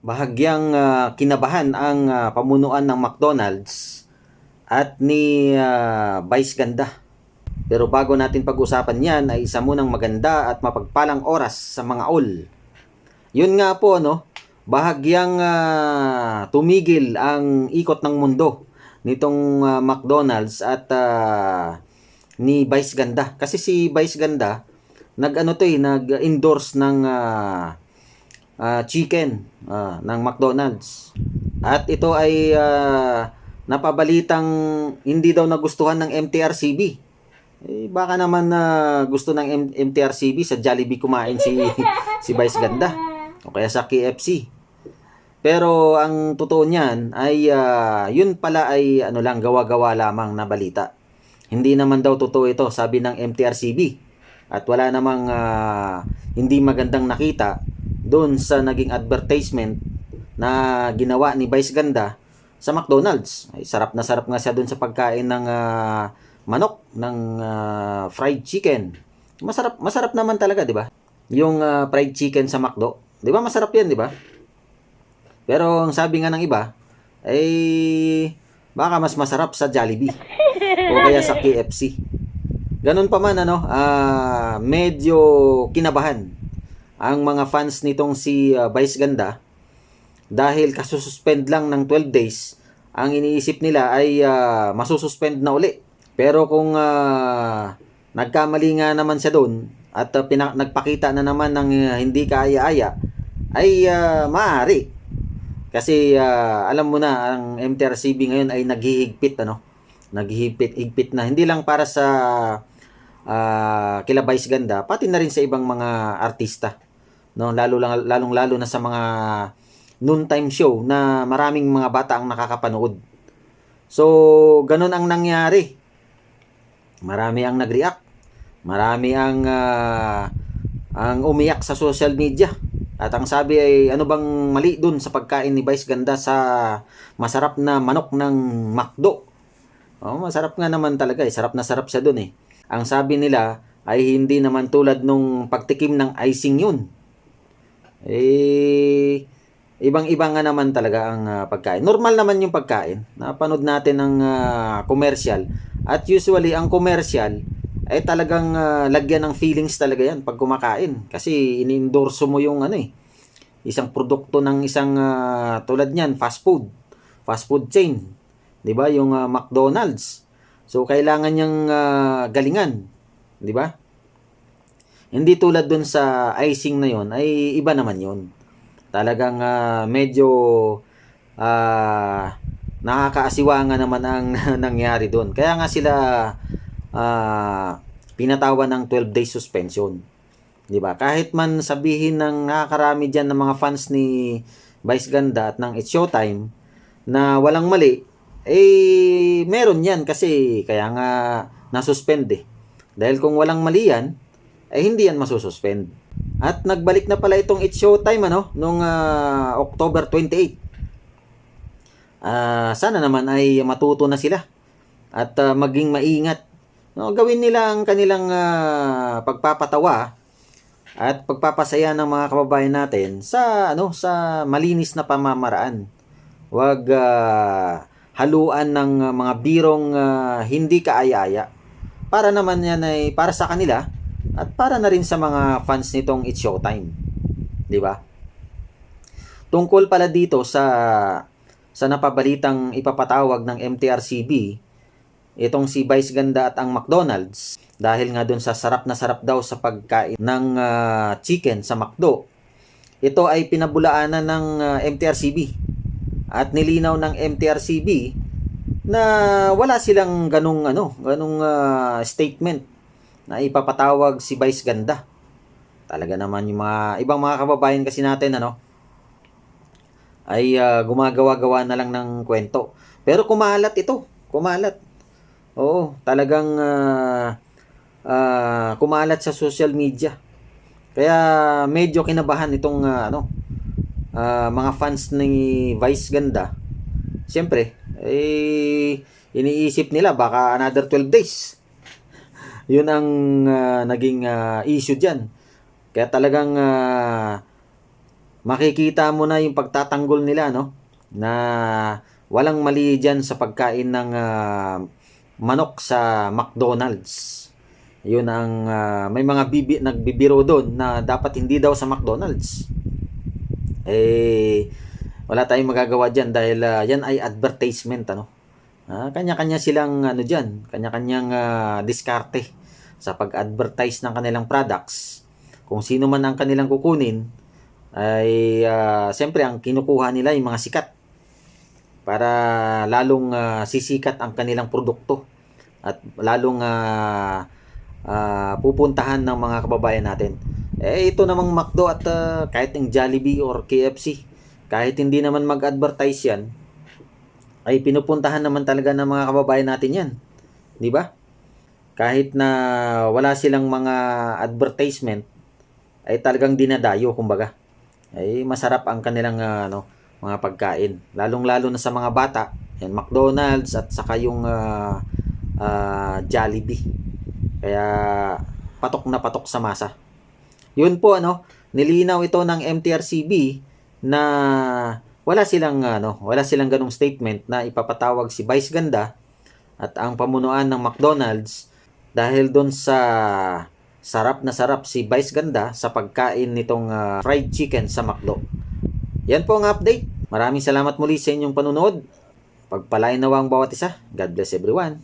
bahagyang ah, kinabahan ang ah, pamunuan ng McDonald's at ni ah, Vice Ganda. Pero bago natin pag-usapan yan ay isa munang maganda at mapagpalang oras sa mga all. Yun nga po no, bahagyang ah, tumigil ang ikot ng mundo nitong ah, McDonald's at ah, ni Vice Ganda. Kasi si Vice Ganda nag-ano to eh, nag-endorse ng ah, ah, chicken ah, ng McDonald's. At ito ay ah, napabalitang hindi daw nagustuhan ng MTRCB. Eh, baka naman na gusto ng M- MTRCB sa Jollibee kumain si si Vice Ganda o kaya sa KFC. Pero ang totoo niyan ay ah, yun pala ay ano lang gawa-gawa lamang na balita. Hindi naman daw totoo ito sabi ng MTRCB. At wala namang ah, hindi magandang nakita doon sa naging advertisement na ginawa ni Vice Ganda sa McDonald's. Ay, sarap na sarap nga siya doon sa pagkain ng ah, manok, ng ah, fried chicken. Masarap masarap naman talaga, 'di ba? Yung ah, fried chicken sa McDo. 'Di ba masarap 'yan, 'di ba? Pero ang sabi nga ng iba, ay baka mas masarap sa Jollibee o kaya sa KFC. Ganun pa man ano, ah, medyo kinabahan ang mga fans nitong si ah, Vice Ganda dahil kasususpend lang ng 12 days, ang iniisip nila ay ah, masususpend na uli. Pero kung ah, nagkamali nga naman siya doon at ah, pina- nagpakita na naman ng ah, hindi kaaya-aya, ay ah, maaari. Kasi ah, alam mo na, ang MTRCB ngayon ay naghihigpit, ano? Naghihigpit, higpit na. Hindi lang para sa ah, kila Vice Ganda, pati na rin sa ibang mga artista. No, lalo lang lalong lalo na sa mga noontime show na maraming mga bata ang nakakapanood. So, ganun ang nangyari. Marami ang nag-react. Marami ang ah, ang umiyak sa social media. At ang sabi ay ano bang mali dun sa pagkain ni Vice Ganda sa masarap na manok ng McDo. Oh, masarap nga naman talaga eh. Sarap na sarap siya dun eh. Ang sabi nila ay hindi naman tulad nung pagtikim ng icing yun. Eh, ibang-iba nga naman talaga ang ah, pagkain. Normal naman yung pagkain. Napanood natin ng ah, commercial. At usually, ang commercial ay talagang ah, lagyan ng feelings talaga yan pag kumakain. Kasi ini-endorso mo yung ano eh, isang produkto ng isang ah, tulad niyan, fast food. Fast food chain. 'Di ba? Yung ah, McDonald's. So kailangan niyang ah, galingan, 'di ba? Hindi tulad dun sa icing na yon ay iba naman yon. Talagang ah, medyo ah nakakaasiwa nga naman ang nangyari doon. Kaya nga sila ah pinatawan ng 12 days suspension. 'Di ba? Kahit man sabihin ng nakakarami diyan ng mga fans ni Vice Ganda at ng It's Showtime na walang mali, eh meron 'yan kasi kaya nga nasuspend eh. Dahil kung walang mali yan, eh hindi yan masususpend. At nagbalik na pala itong It's Showtime ano, nung ah, October 28. Ah, sana naman ay matuto na sila at ah, maging maingat. No, gawin nila ang kanilang ah, pagpapatawa at pagpapasaya ng mga kababayan natin sa ano sa malinis na pamamaraan. Huwag ah, haluan ng mga birong ah, hindi kaaya-aya. Para naman yan ay para sa kanila at para na rin sa mga fans nitong It's Showtime. 'Di ba? Tungkol pala dito sa sa napabalitang ipapatawag ng MTRCB, itong si Vice Ganda at ang McDonald's dahil nga dun sa sarap na sarap daw sa pagkain ng ah, chicken sa McDo. Ito ay pinabulaanan ng ah, MTRCB at nilinaw ng MTRCB na wala silang ganung ano, ganung ah, statement na ipapatawag si Vice Ganda. Talaga naman yung mga ibang mga kababayan kasi natin ano ay ah, gumagawa-gawa na lang ng kwento. Pero kumalat ito, kumalat. Oo, talagang ah, ah, kumalat sa social media. Kaya medyo kinabahan itong ah, ano ah, mga fans ni Vice Ganda. Siyempre, eh iniisip nila baka another 12 days. Yun ang ah, naging ah, issue diyan. Kaya talagang ah, makikita mo na yung pagtatanggol nila no na walang mali diyan sa pagkain ng ah, manok sa McDonald's. Yun ang ah, may mga bibi, nagbibiro doon na dapat hindi daw sa McDonald's. Eh wala tayong magagawa diyan dahil ah, yan ay advertisement ano. Ah, kanya-kanya silang ano diyan, kanya-kanyang ah, diskarte sa pag-advertise ng kanilang products. Kung sino man ang kanilang kukunin ay ah, siyempre ang kinukuha nila yung mga sikat para lalong ah, sisikat ang kanilang produkto at lalong ah, ah, pupuntahan ng mga kababayan natin. Eh ito namang McDo at ah, kahit yung Jollibee or KFC, kahit hindi naman mag-advertise yan, ay pinupuntahan naman talaga ng mga kababayan natin yan. Di ba? Kahit na wala silang mga advertisement, ay talagang dinadayo, kumbaga. Ay masarap ang kanilang ah, ano, mga pagkain. Lalong-lalo na sa mga bata, yan, McDonald's at saka yung ah, ah, Jollibee. Kaya patok na patok sa masa. Yun po ano, nilinaw ito ng MTRCB na wala silang ano, wala silang ganung statement na ipapatawag si Vice Ganda at ang pamunuan ng McDonald's dahil doon sa sarap na sarap si Vice Ganda sa pagkain nitong ah, fried chicken sa McDo. Yan po ang update. Maraming salamat muli sa inyong panunood. Pagpalain nawa ang bawat isa. God bless everyone.